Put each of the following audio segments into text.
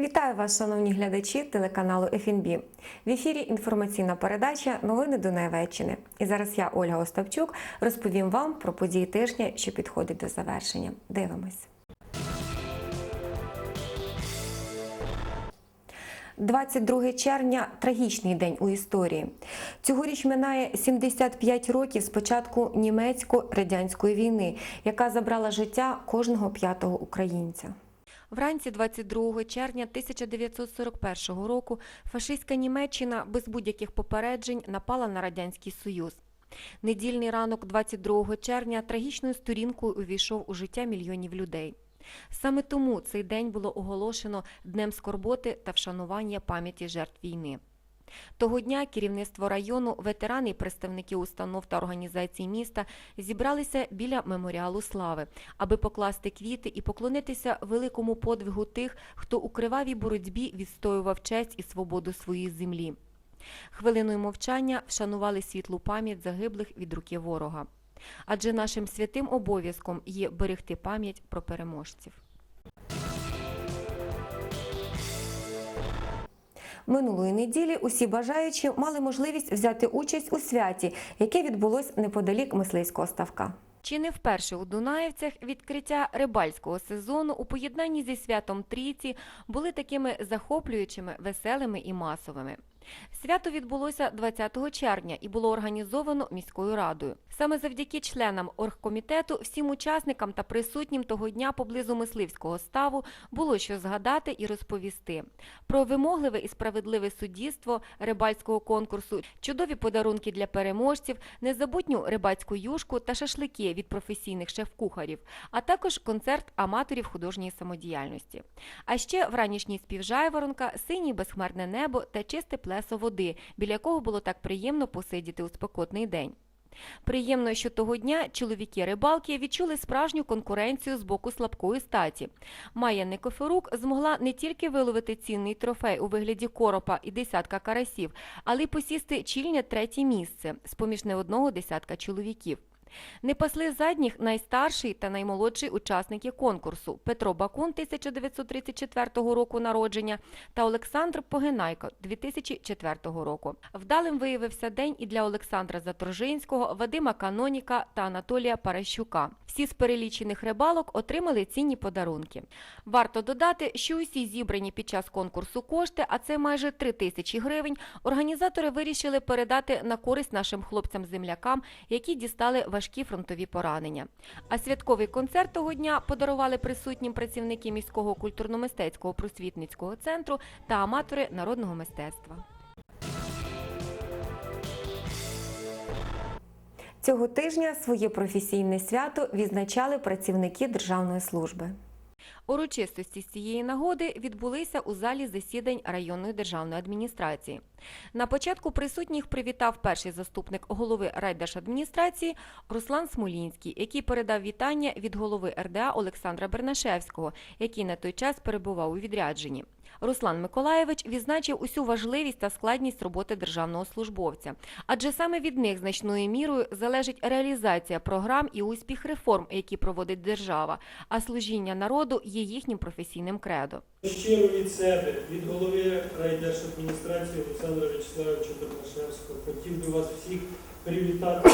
Вітаю вас, шановні глядачі телеканалу ФНБ. В ефірі інформаційна передача Новини Дунаєвеччини. І зараз я, Ольга Остапчук, розповім вам про події тижня, що підходить до завершення. Дивимось. 22 червня трагічний день у історії. Цьогоріч минає 75 років з початку німецько-радянської війни, яка забрала життя кожного п'ятого українця. Вранці 22 червня 1941 року фашистська Німеччина без будь-яких попереджень напала на Радянський Союз. Недільний ранок 22 червня трагічною сторінкою увійшов у життя мільйонів людей. Саме тому цей день було оголошено Днем скорботи та вшанування пам'яті жертв війни. Того дня керівництво району, ветерани і представники установ та організацій міста зібралися біля меморіалу слави, аби покласти квіти і поклонитися великому подвигу тих, хто у кривавій боротьбі відстоював честь і свободу своєї землі. Хвилиною мовчання вшанували світлу пам'ять загиблих від руки ворога. Адже нашим святим обов'язком є берегти пам'ять про переможців. Минулої неділі усі бажаючі мали можливість взяти участь у святі, яке відбулось неподалік мисливського ставка. Чи не вперше у Дунаєвцях відкриття рибальського сезону у поєднанні зі святом Трійці були такими захоплюючими, веселими і масовими. Свято відбулося 20 червня і було організовано міською радою. Саме завдяки членам оргкомітету, всім учасникам та присутнім того дня поблизу мисливського ставу було що згадати і розповісти про вимогливе і справедливе суддівство рибальського конкурсу, чудові подарунки для переможців, незабутню рибацьку юшку та шашлики від професійних шеф-кухарів, а також концерт аматорів художньої самодіяльності. А ще вранішній спів жайворонка, синє безхмарне небо та чисте плесо води, біля якого було так приємно посидіти у спекотний день. Приємно, що того дня чоловіки-рибалки відчули справжню конкуренцію з боку слабкої статі. Майя Никофорук змогла не тільки виловити цінний трофей у вигляді коропа і десятка карасів, але й посісти чільне третє місце з поміж не одного десятка чоловіків. Не пасли задніх найстарший та наймолодший учасники конкурсу Петро Бакун 1934 року народження та Олександр Погинайко 2004 року. Вдалим виявився день і для Олександра Заторжинського, Вадима Каноніка та Анатолія Паращука. Всі з перелічених рибалок отримали цінні подарунки. Варто додати, що усі зібрані під час конкурсу кошти, а це майже 3 тисячі гривень, організатори вирішили передати на користь нашим хлопцям-землякам, які дістали важкі фронтові поранення. А святковий концерт того дня подарували присутнім працівники міського культурно-мистецького просвітницького центру та аматори народного мистецтва. Цього тижня своє професійне свято відзначали працівники державної служби. Урочистості з цієї нагоди відбулися у залі засідань районної державної адміністрації. На початку присутніх привітав перший заступник голови райдержадміністрації Руслан Смолінський, який передав вітання від голови РДА Олександра Бернашевського, який на той час перебував у відрядженні. Руслан Миколаєвич відзначив усю важливість та складність роботи державного службовця, адже саме від них значною мірою залежить реалізація програм і успіх реформ, які проводить держава, а служіння народу є їхнім професійним кредо. Щиро від себе, від голови райдержадміністрації Олександра Вячеславовича Бернашевського, хотів би вас всіх привітати.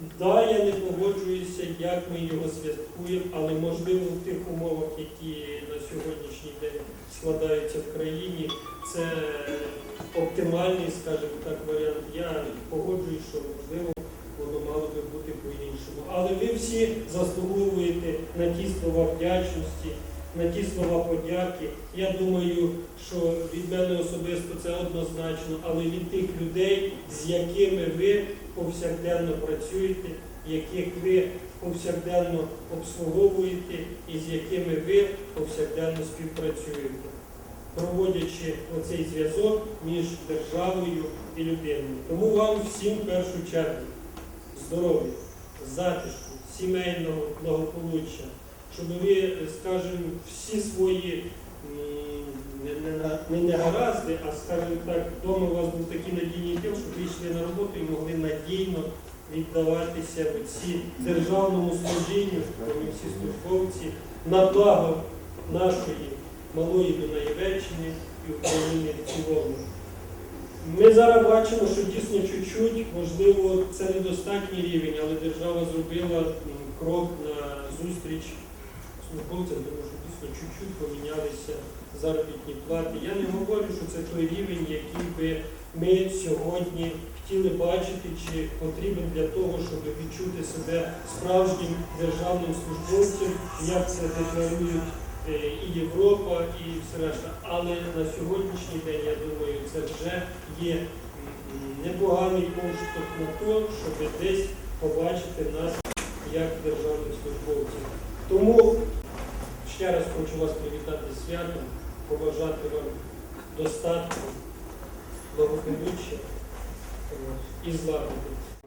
Да, я не погоджуюся, як ми його святкуємо, але можливо в тих умовах, які на сьогоднішній день складаються в країні, це оптимальний, скажімо так, варіант. Я погоджуюсь, що можливо воно мало би бути по-іншому. Але ви всі заслуговуєте на ті слова вдячності, на ті слова подяки. Я думаю, що від мене особисто це однозначно, але від тих людей, з якими ви повсякденно працюєте, яких ви повсякденно обслуговуєте і з якими ви повсякденно співпрацюєте, проводячи оцей зв'язок між державою і людиною. Тому вам всім в першу чергу здоров'я, затишку, сімейного благополуччя, щоб ви, скажімо, всі свої не, не, не негаразди, а скажімо так, вдома у вас був такий надійний тил, щоб ви йшли на роботу і могли надійно віддаватися в ці державному служінню, ми всі службовці, на благо нашої Малої Дунаєвеччини і України в цілому. Ми зараз бачимо, що дійсно чуть-чуть, можливо, це недостатній рівень, але держава зробила крок на зустріч службовцям, тому що дійсно чуть-чуть помінялися заробітні плати. Я не говорю, що це той рівень, який би ми сьогодні хотіли бачити, чи потрібен для того, щоб відчути себе справжнім державним службовцем, як це декларують е, і Європа, і все решта. Але на сьогоднішній день, я думаю, це вже є непоганий поштовх на те, щоб десь побачити нас як державних службовців. Тому ще раз хочу вас привітати святом, побажати вам достатку, благополуччя і злагоди.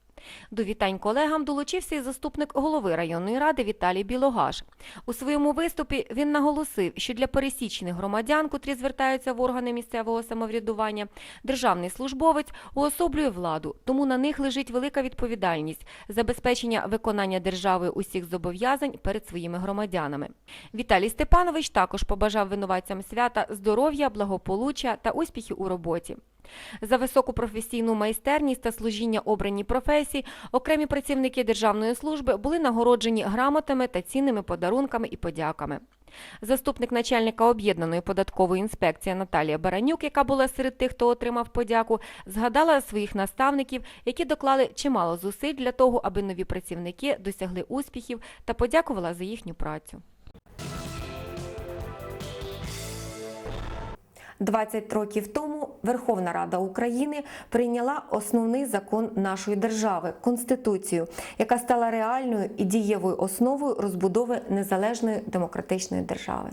До вітань колегам долучився і заступник голови районної ради Віталій Білогаш. У своєму виступі він наголосив, що для пересічних громадян, котрі звертаються в органи місцевого самоврядування, державний службовець уособлює владу, тому на них лежить велика відповідальність забезпечення виконання державою усіх зобов'язань перед своїми громадянами. Віталій Степанович також побажав винуватцям свята здоров'я, благополуччя та успіхів у роботі. За високу професійну майстерність та служіння обраній професії окремі працівники державної служби були нагороджені грамотами та цінними подарунками і подяками. Заступник начальника об'єднаної податкової інспекції Наталія Баранюк, яка була серед тих, хто отримав подяку, згадала своїх наставників, які доклали чимало зусиль для того, аби нові працівники досягли успіхів та подякувала за їхню працю. 20 років тому Верховна Рада України прийняла основний закон нашої держави Конституцію, яка стала реальною і дієвою основою розбудови незалежної демократичної держави.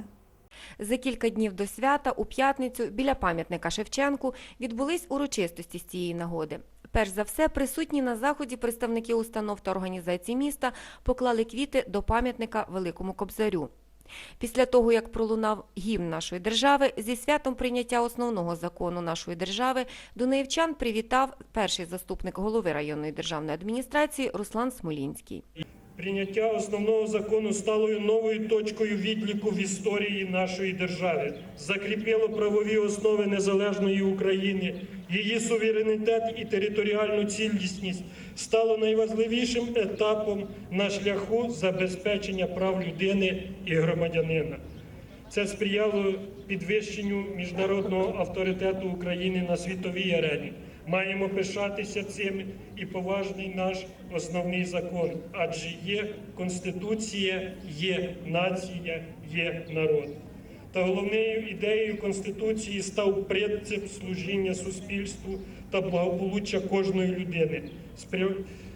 За кілька днів до свята у п'ятницю біля пам'ятника Шевченку відбулись урочистості з цієї нагоди. Перш за все, присутні на заході представники установ та організацій міста поклали квіти до пам'ятника Великому Кобзарю. Після того, як пролунав гімн нашої держави, зі святом прийняття основного закону нашої держави Дунаївчан привітав перший заступник голови районної державної адміністрації Руслан Смолінський. Прийняття основного закону стало новою точкою відліку в історії нашої держави, закріпило правові основи незалежної України, її суверенітет і територіальну цілісність, стало найважливішим етапом на шляху забезпечення прав людини і громадянина. Це сприяло підвищенню міжнародного авторитету України на світовій арені. Маємо пишатися цим і поважний наш основний закон, адже є Конституція, є нація, є народ. Та головною ідеєю Конституції став принцип служіння суспільству та благополуччя кожної людини,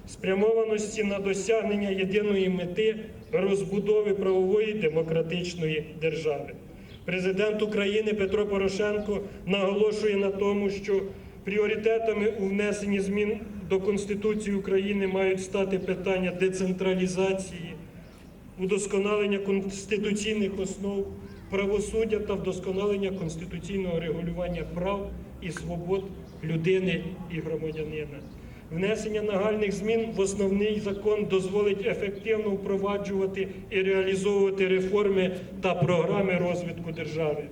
спрямованості на досягнення єдиної мети розбудови правової демократичної держави. Президент України Петро Порошенко наголошує на тому, що пріоритетами у внесенні змін до Конституції України мають стати питання децентралізації, удосконалення конституційних основ правосуддя та вдосконалення конституційного регулювання прав і свобод людини і громадянина. Внесення нагальних змін в основний закон дозволить ефективно впроваджувати і реалізовувати реформи та програми розвитку держави.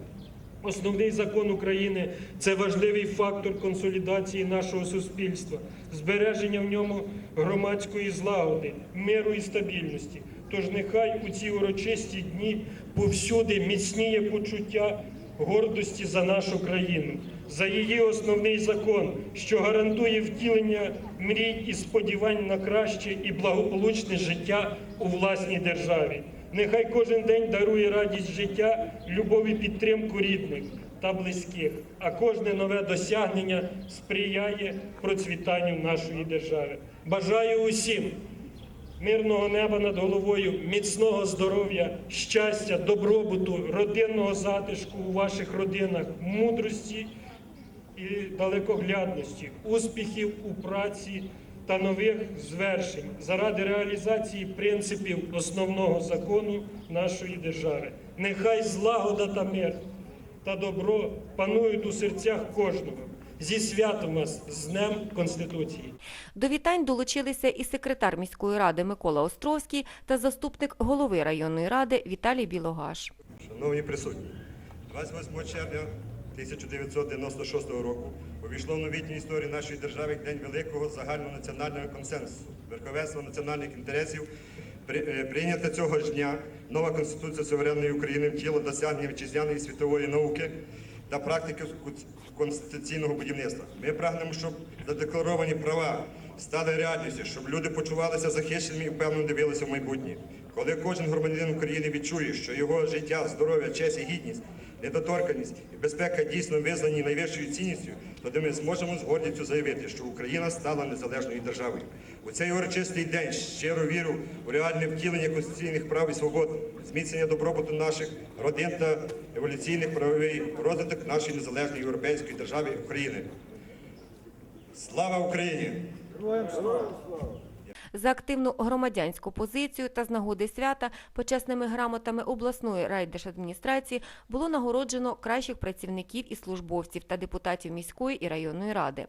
Основний закон України це важливий фактор консолідації нашого суспільства, збереження в ньому громадської злагоди, миру і стабільності. Тож нехай у ці урочисті дні повсюди міцніє почуття гордості за нашу країну, за її основний закон, що гарантує втілення мрій і сподівань на краще і благополучне життя у власній державі. Нехай кожен день дарує радість життя, любов і підтримку рідних та близьких, а кожне нове досягнення сприяє процвітанню нашої держави. Бажаю усім мирного неба над головою, міцного здоров'я, щастя, добробуту, родинного затишку у ваших родинах, мудрості і далекоглядності, успіхів у праці та нових звершень заради реалізації принципів основного закону нашої держави. Нехай злагода та мир та добро панують у серцях кожного. Зі святом вас з Днем Конституції. До вітань долучилися і секретар міської ради Микола Островський та заступник голови районної ради Віталій Білогаш. Шановні присутні, 28 червня 1996 року увійшло в новітню історію нашої держави День великого загальнонаціонального консенсусу, верховенства національних інтересів. При- е, Прийнята цього ж дня нова Конституція суверенної України втіла досягнення вітчизняної світової науки та практики конституційного будівництва. Ми прагнемо, щоб задекларовані права стали реальністю, щоб люди почувалися захищеними і впевнено дивилися в майбутнє. Коли кожен громадянин України відчує, що його життя, здоров'я, честь і гідність, недоторканість і безпека дійсно визнані найвищою цінністю, тоді ми зможемо з гордістю заявити, що Україна стала незалежною державою. У цей урочистий день щиро віру у реальне втілення конституційних прав і свобод, зміцнення добробуту наших родин та еволюційних правовий розвиток нашої незалежної європейської держави України. Слава Україні! За активну громадянську позицію та з нагоди свята почесними грамотами обласної райдержадміністрації було нагороджено кращих працівників і службовців та депутатів міської і районної ради.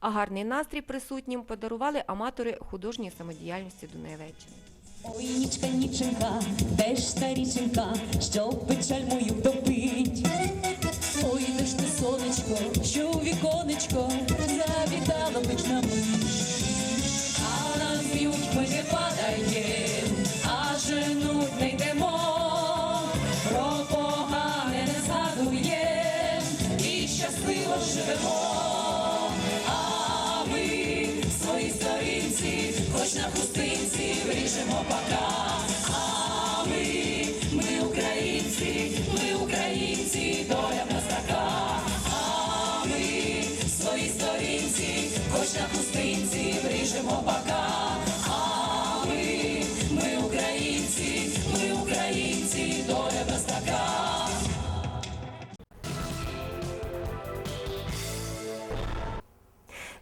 А гарний настрій присутнім подарували аматори художньої самодіяльності Дунаєвеччини. Ой, нічка, ніченька, де ж що печаль мою втопить. Ой, де ти, сонечко, що у віконечко завітала печна мить. Не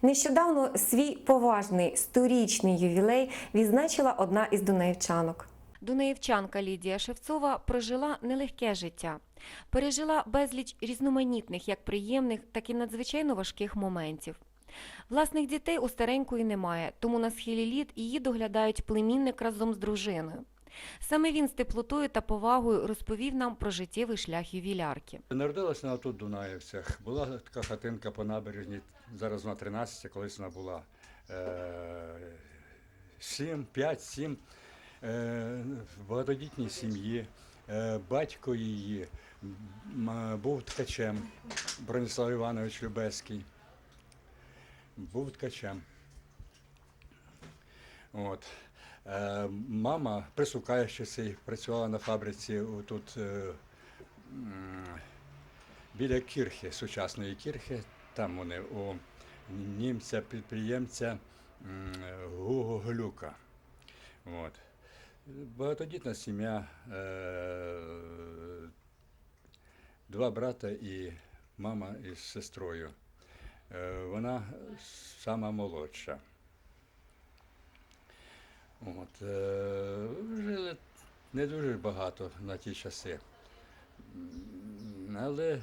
Нещодавно свій поважний сторічний ювілей відзначила одна із дунаївчанок. Дунаївчанка Лідія Шевцова прожила нелегке життя, пережила безліч різноманітних, як приємних, так і надзвичайно важких моментів. Власних дітей у старенької немає, тому на схилі літ її доглядають племінник разом з дружиною. Саме він з теплотою та повагою розповів нам про життєвий шлях ювілярки. Народилася вона тут в Дунаєвцях. Була така хатинка по набережні, зараз вона 13, колись вона була е, 7, 5, 7. Е, в багатодітній сім'ї. Е, батько її був ткачем, Бронислав Іванович Любецький. Був ткачем. От. Е, мама присукаючи працювала на фабриці тут е, біля кірхи, сучасної кірхи, там вони у німця, підприємця м, Гуго Глюка. От. Багатодітна сім'я, е, два брата і мама із сестрою. Вона сама молодша. От, е, жили не дуже багато на ті часи. Але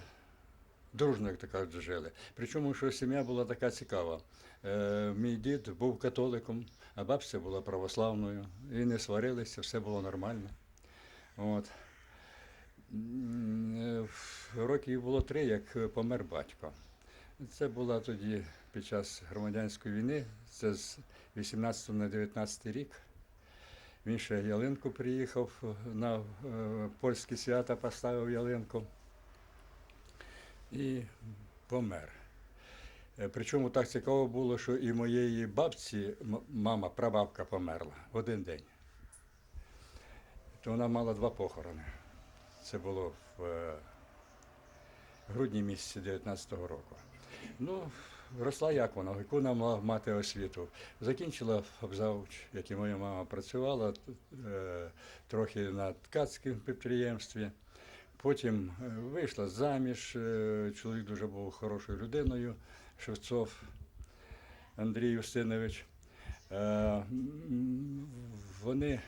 дружно, як то кажуть, жили. Причому, що сім'я була така цікава. Е, мій дід був католиком, а бабця була православною. І не сварилися, все було нормально. От. Е, Років було три, як помер батько. Це була тоді під час громадянської війни, це з 18 на 19 рік. Він ще ялинку приїхав на е, польські свята, поставив ялинку і помер. Е, Причому так цікаво було, що і моєї бабці мама, прабабка померла в один день. То вона мала два похорони. Це було в е, грудні місяці 19-го року. Ну, росла як вона, яку вона мала мати освіту. Закінчила фабзауч, як і моя мама працювала е, трохи на ткацькому підприємстві. Потім е, вийшла заміж. е, Чоловік дуже був хорошою людиною, Шевцов Андрій Юстинович. Е, Вони,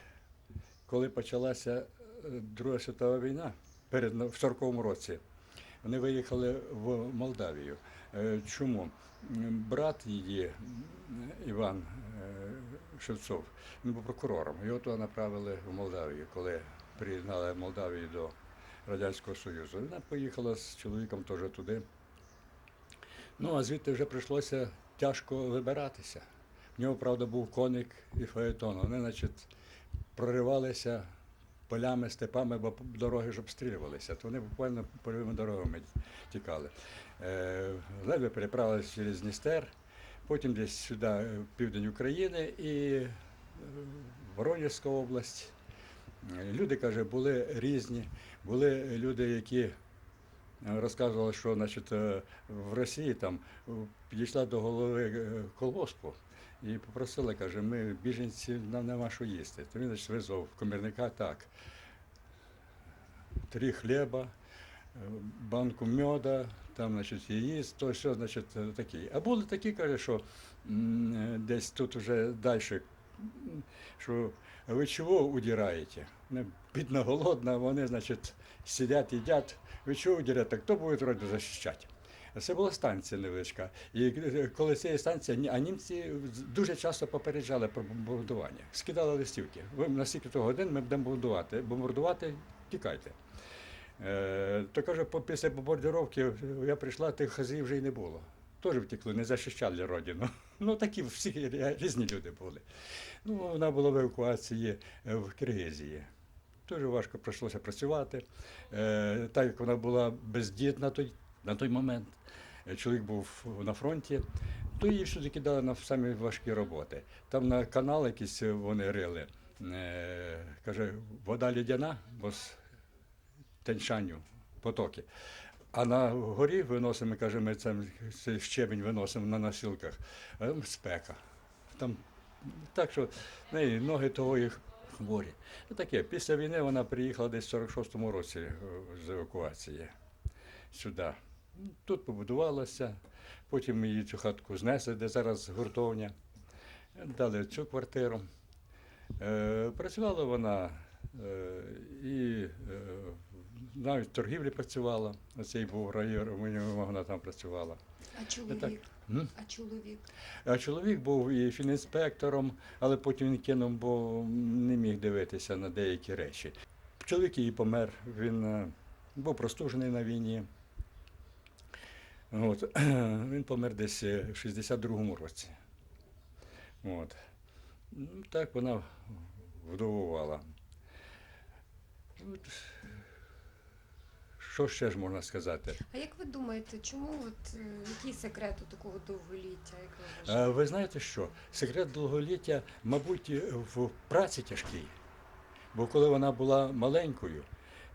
коли почалася Друга світова війна, перед в 40-му році, вони виїхали в Молдавію. Е, Чому? Брат її, Іван е, Шевцов, він був прокурором. Його туди направили в Молдавію, коли приєднали Молдавію до Радянського Союзу. Вона поїхала з чоловіком теж туди. Ну, а звідти вже прийшлося тяжко вибиратися. В нього, правда, був коник і фаетон. Вони, значить, проривалися полями, степами, бо дороги ж обстрілювалися. То вони буквально польовими дорогами тікали. Е, ледве переправилися через Дністер, потім десь сюди, е, південь України і е, Воронезька область. Люди, каже, були різні. Були люди, які розказували, що значить, в Росії там підійшла до голови колгоспу і попросила, каже, ми біженці, нам нема що їсти. То він значить, визвав комірника так. Три хліба, банку меда, там, значить, яїць, то все, значить, такі. А були такі, каже, що десь тут вже далі, що ви чого удираєте? Бідна, голодна, вони, значить, сидять, їдять. Ви чого удираєте? Хто буде вроді захищати? Це була станція невеличка. І е, коли цієї станції, а німці дуже часто попереджали про бомбардування. Скидали листівки. Ви на стільки то годин ми будемо бомбардувати. Бомбардувати, тікайте. Е, то каже, після бомбардировки я прийшла, тих хазів вже й не було. Теж втекли, не захищали родину. Ну такі всі різні люди були. Ну, вона була в евакуації е, в Киргизії. Дуже важко прийшлося працювати. Е, так як вона була бездітна на той, на той момент, е, чоловік був на фронті, то її всюди кидали на самі важкі роботи. Там на канал якийсь вони рили. Е, каже, вода лідяна, бо з Тяньшаню, потоки. А на горі виносимо, каже, ми це, цей щебень виносимо на носилках. Спека. Там, так що неї ноги того і хворі. Ну, таке. Після війни вона приїхала десь в 46-му році е, з евакуації сюди. Тут побудувалася, потім її цю хатку знесли, де зараз гуртовня. Дали цю квартиру. Е, працювала вона е, і е, навіть в торгівлі працювала. Оцей був район, вона там працювала. А чоловік? А чоловік? А чоловік був і фінінспектором, але потім він кинув, бо не міг дивитися на деякі речі. Чоловік її помер, він був простужений на війні. От. Він помер десь е, в 62-му році. От. Ну, Так вона вдовувала. Що ще ж можна сказати? А як ви думаєте, чому от е, який секрет у такого довголіття, як ви вважаєте? Ви знаєте що? Секрет довголіття, мабуть, в праці тяжкій. Бо коли вона була маленькою,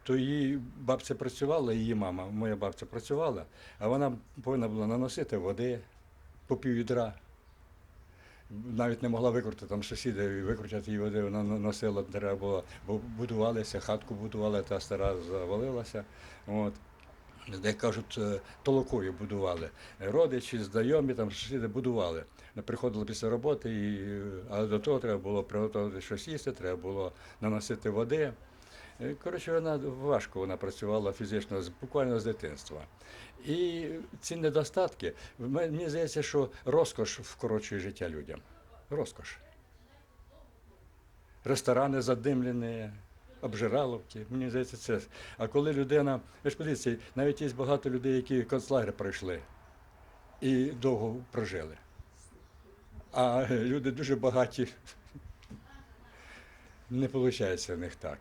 то її бабця працювала, її мама, моя бабця працювала, а вона повинна була наносити води по пів відра. Навіть не могла викрутити там сусіди, викрутити її води, вона носила, треба було, бо будувалися, хатку будували, та стара завалилася. От. Де кажуть, е, толокою будували. Родичі, знайомі, там сусіди будували. Приходили після роботи, і, е, але до того треба було приготувати щось їсти, треба було наносити води. Е, Коротше, вона важко вона працювала фізично, буквально з дитинства. І ці недостатки, мені здається, що розкош вкорочує життя людям. Розкош. Ресторани задимлені, обжираловки. Мені здається, це. А коли людина, ви ж подивіться, навіть є багато людей, які концлагер пройшли і довго прожили. А люди дуже багаті. Не виходить в них так.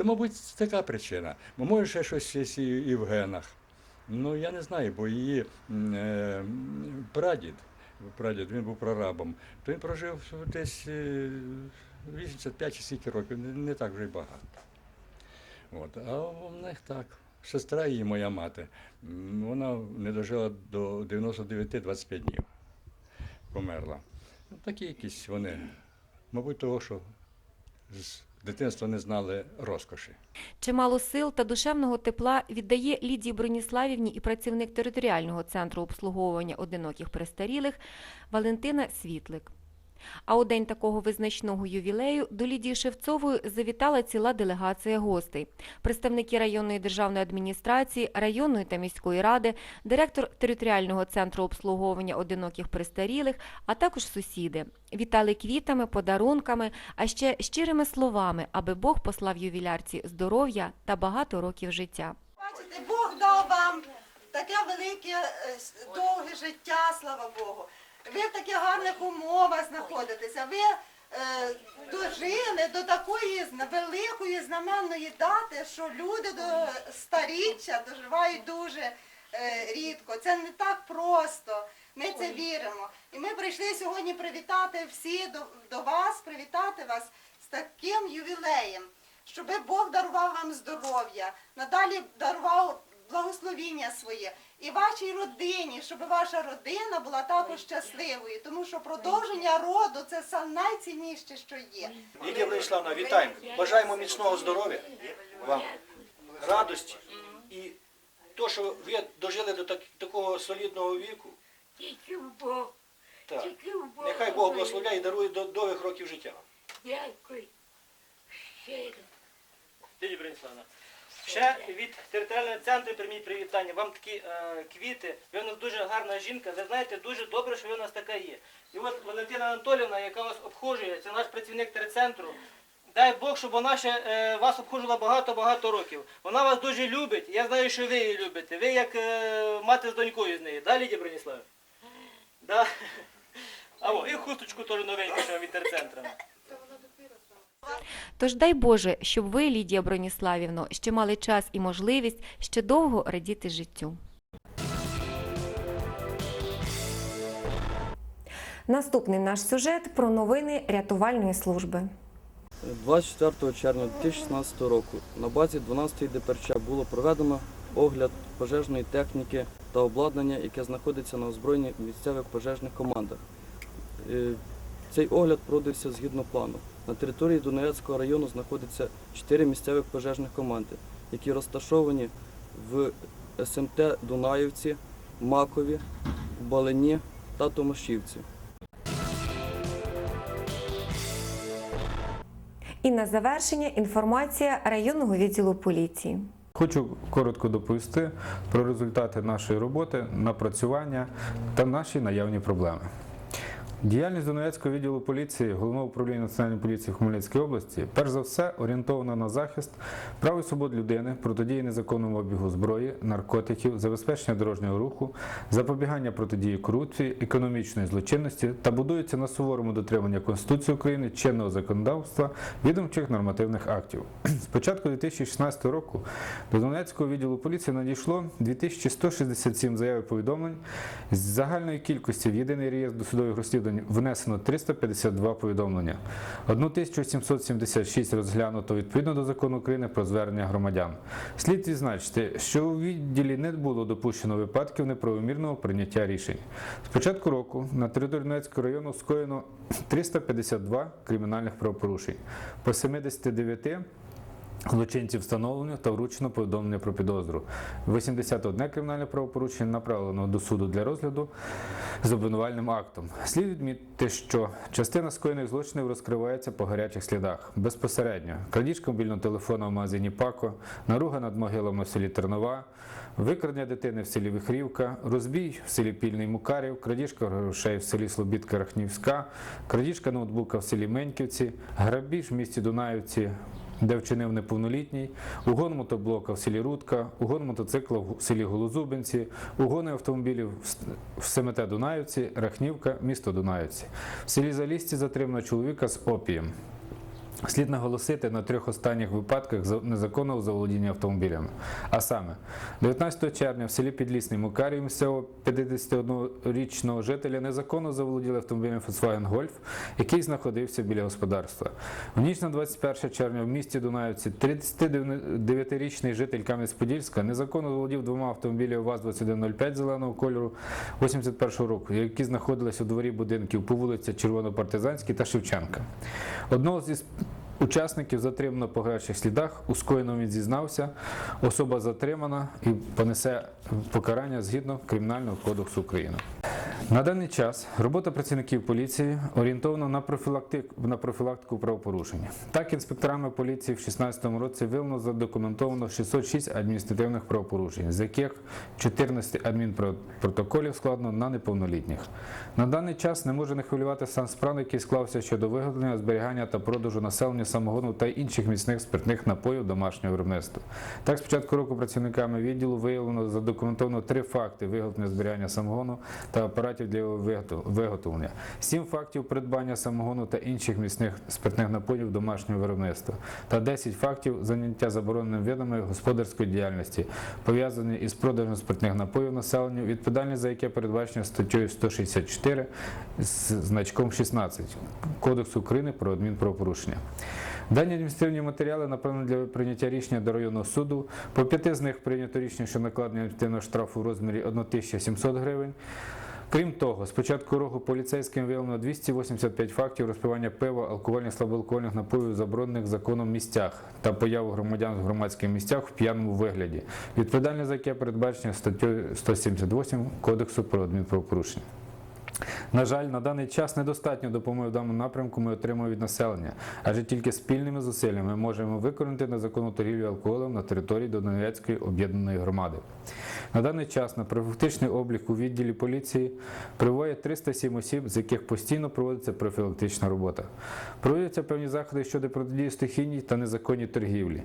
То, мабуть, така причина. Може ще щось і в генах. Ну, я не знаю, бо її е, прадід, прадід, він був прорабом, то він прожив десь е, 85 чи скільки років, не, не так вже й багато. От. А в них так. Сестра її, моя мати, вона не дожила до 99-25 днів. Померла. Ну, такі якісь вони. Мабуть, того, що з дитинства не знали розкоші. Чимало сил та душевного тепла віддає Лідії Броніславівні і працівник територіального центру обслуговування одиноких престарілих Валентина Світлик. А у день такого визначного ювілею до Лідії Шевцової завітала ціла делегація гостей. Представники районної державної адміністрації, районної та міської ради, директор територіального центру обслуговування одиноких престарілих, а також сусіди. Вітали квітами, подарунками, а ще щирими словами, аби Бог послав ювілярці здоров'я та багато років життя. Бачите, Бог дав вам таке велике е, довге життя, слава Богу. Ви в таких гарних умовах знаходитеся. Ви е, дожили до такої великої знаменної дати, що люди до старіччя доживають дуже е, рідко. Це не так просто. Ми це віримо. І ми прийшли сьогодні привітати всі до, до вас, привітати вас з таким ювілеєм щоб Бог дарував вам здоров'я, надалі дарував благословіння своє і вашій родині, щоб ваша родина була також щасливою, тому що продовження роду це найцінніше, що є. Лідія Владиславовна, вітаємо. Бажаємо міцного здоров'я вам, радості і то, що ви дожили до так- такого солідного віку. Тільки в Бог, Так. тільки в Бог. Нехай Бог благословляє і дарує до довгих років життя. Дякую. Щиро. Лідія Брониславовна, ще від територіального центру прийміть привітання. Вам такі е, квіти, ви у нас дуже гарна жінка. Ви знаєте, дуже добре, що ви у нас така є. І от Валентина Анатолівна, яка вас обхожує, це наш працівник терцентру. Дай Бог, щоб вона ще е, вас обхожувала багато-багато років. Вона вас дуже любить. Я знаю, що ви її любите. Ви як е, мати з донькою з нею. Да, Лідія Брониславівна? Да. А о, і хусточку теж новеньку ще від терцентру. Тож дай Боже, щоб ви, Лідія Броніславівно, ще мали час і можливість ще довго радіти життю. Наступний наш сюжет про новини рятувальної служби. 24 червня 2016 року на базі 12-ї ДПРЧ було проведено огляд пожежної техніки та обладнання, яке знаходиться на озброєнні місцевих пожежних командах. Е, Цей огляд проводився згідно плану. На території Дунаєцького району знаходиться 4 місцевих пожежних команди, які розташовані в СМТ Дунаївці, Макові, Балині та Томашівці. І на завершення інформація районного відділу поліції. Хочу коротко доповісти про результати нашої роботи, напрацювання та наші наявні проблеми. Діяльність Донецького відділу поліції Головного управління Національної поліції в Хмельницькій області перш за все орієнтована на захист прав і свобод людини, протидії незаконному обігу зброї, наркотиків, забезпечення дорожнього руху, запобігання протидії корупції, економічної злочинності та будується на суворому дотриманні Конституції України, чинного законодавства, відомчих нормативних актів. З початку 2016 року до Донецького відділу поліції надійшло 2167 заяв і повідомлень. З загальної кількості в єдиний реєстр досудових розслідувань внесено 352 повідомлення. 1776 розглянуто відповідно до закону України про звернення громадян. Слід відзначити, що у відділі не було допущено випадків неправомірного прийняття рішень. З початку року на території Донецького району скоєно 352 кримінальних правопорушень. По 79 Злочинців встановлено та вручено повідомлення про підозру. 81 кримінальне правопорушення направлено до суду для розгляду з обвинувальним актом. Слід відмітити, що частина скоєних злочинів розкривається по гарячих слідах безпосередньо. Крадіжка мобільного телефона в магазині Пако, наруга над могилами в селі Тернова, викрадення дитини в селі Вихрівка, розбій в селі Пільний Мукарів, крадіжка грошей в селі Слобідка Рахнівська, крадіжка ноутбука в селі Меньківці, грабіж в місті Дунаївці, де вчинив неповнолітній, угон мотоблока в селі Рудка, угон мотоцикла в селі Голозубинці, угони автомобілів в Семете Дунаївці, Рахнівка, місто Дунаївці. В селі Залісті затримано чоловіка з опієм. Слід наголосити на трьох останніх випадках незаконного заволодіння автомобілями. А саме, 19 червня в селі Підлісний Мукарів місцевого 51-річного жителя незаконно заволоділи автомобілем Volkswagen Golf, який знаходився біля господарства. В ніч на 21 червня в місті Дунаївці 39-річний житель Кам'янець-Подільська незаконно заволодів двома автомобілями ВАЗ-2105 зеленого кольору 81-го року, які знаходилися у дворі будинків по вулиці Червонопартизанській та Шевченка. Одного зі Учасників затримано по гарячих слідах, у скоєному він зізнався, особа затримана і понесе покарання згідно Кримінального кодексу України. На даний час робота працівників поліції орієнтована на профілактику, на профілактику правопорушень. Так, інспекторами поліції в 2016 році виявлено задокументовано 606 адміністративних правопорушень, з яких 14 адмінпротоколів складено на неповнолітніх. На даний час не може не хвилювати стан справ, який склався щодо виготовлення, зберігання та продажу населення самогону та інших міцних спиртних напоїв домашнього виробництва. Так, з початку року працівниками відділу виявлено задокументовано три факти виготовлення зберігання самогону та апаратів для його виготовлення, сім фактів придбання самогону та інших міцних спиртних напоїв домашнього виробництва та 10 фактів заняття забороненими видами господарської діяльності, пов'язані із продажем спиртних напоїв населенню, відповідальність за яке передбачено статтею 164 з значком 16 Кодексу України про адмінправопорушення. Дані адміністративні матеріали направлені для прийняття рішення до районного суду. По п'яти з них прийнято рішення, що накладення адміністративного штрафу в розмірі 1700 гривень. Крім того, з початку року поліцейським виявлено 285 фактів розпивання пива, алкогольних слабоалкогольних напоїв заборонених законом місцях та появу громадян в громадських місцях в п'яному вигляді. Відповідальність за яке передбачення статтю 178 Кодексу про адмінправопорушення. На жаль, на даний час недостатньо допомоги в даному напрямку ми отримуємо від населення, адже тільки спільними зусиллями ми можемо виконати незаконну торгівлю алкоголем на території Донецької об'єднаної громади. На даний час на профілактичний облік у відділі поліції прибуває 307 осіб, з яких постійно проводиться профілактична робота. Проводяться певні заходи щодо протидії стихійній та незаконній торгівлі.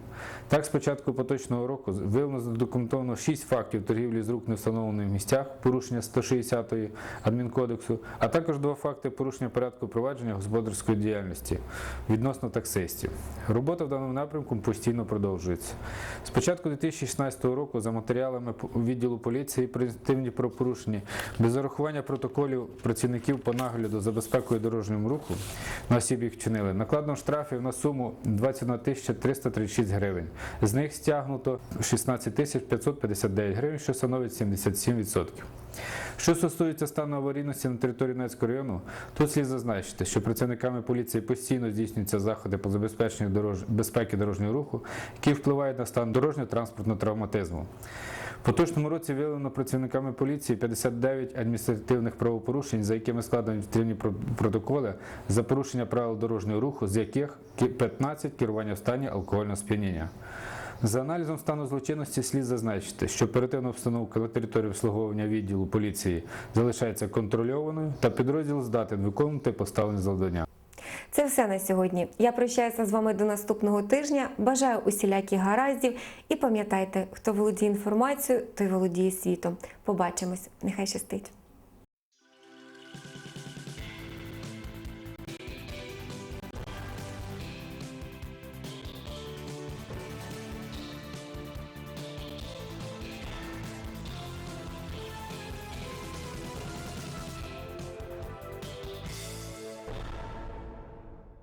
Так, з початку поточного року виявлено задокументовано 6 фактів торгівлі з рук в невстановлених місцях, порушення 160-ї адмінкодексу, а також два факти порушення порядку провадження господарської діяльності відносно таксистів. Робота в даному напрямку постійно продовжується. З початку 2016 року за матеріалами відділу поліції адміністративні правопорушення без зарахування протоколів працівників по нагляду за безпекою дорожнього руху на осіб їх вчинили. Накладено штрафів на суму 21 тисяча 336 гривень. З них стягнуто 16 тисяч 559 гривень, що становить 77%. Що стосується стану аварійності на території Донецького району, тут слід зазначити, що працівниками поліції постійно здійснюються заходи по забезпеченню дорож... безпеки дорожнього руху, які впливають на стан дорожнього транспортного травматизму. В поточному році виявлено працівниками поліції 59 адміністративних правопорушень, за якими складені адміністративні протоколи за порушення правил дорожнього руху, з яких 15 керування в стані алкогольного сп'яніння. За аналізом стану злочинності слід зазначити, що оперативна обстановка на території обслуговування відділу поліції залишається контрольованою та підрозділ здатен виконувати поставлені завдання. Це все на сьогодні. Я прощаюся з вами до наступного тижня. Бажаю усіляких гараздів і пам'ятайте, хто володіє інформацією, той володіє світом. Побачимось. Нехай щастить.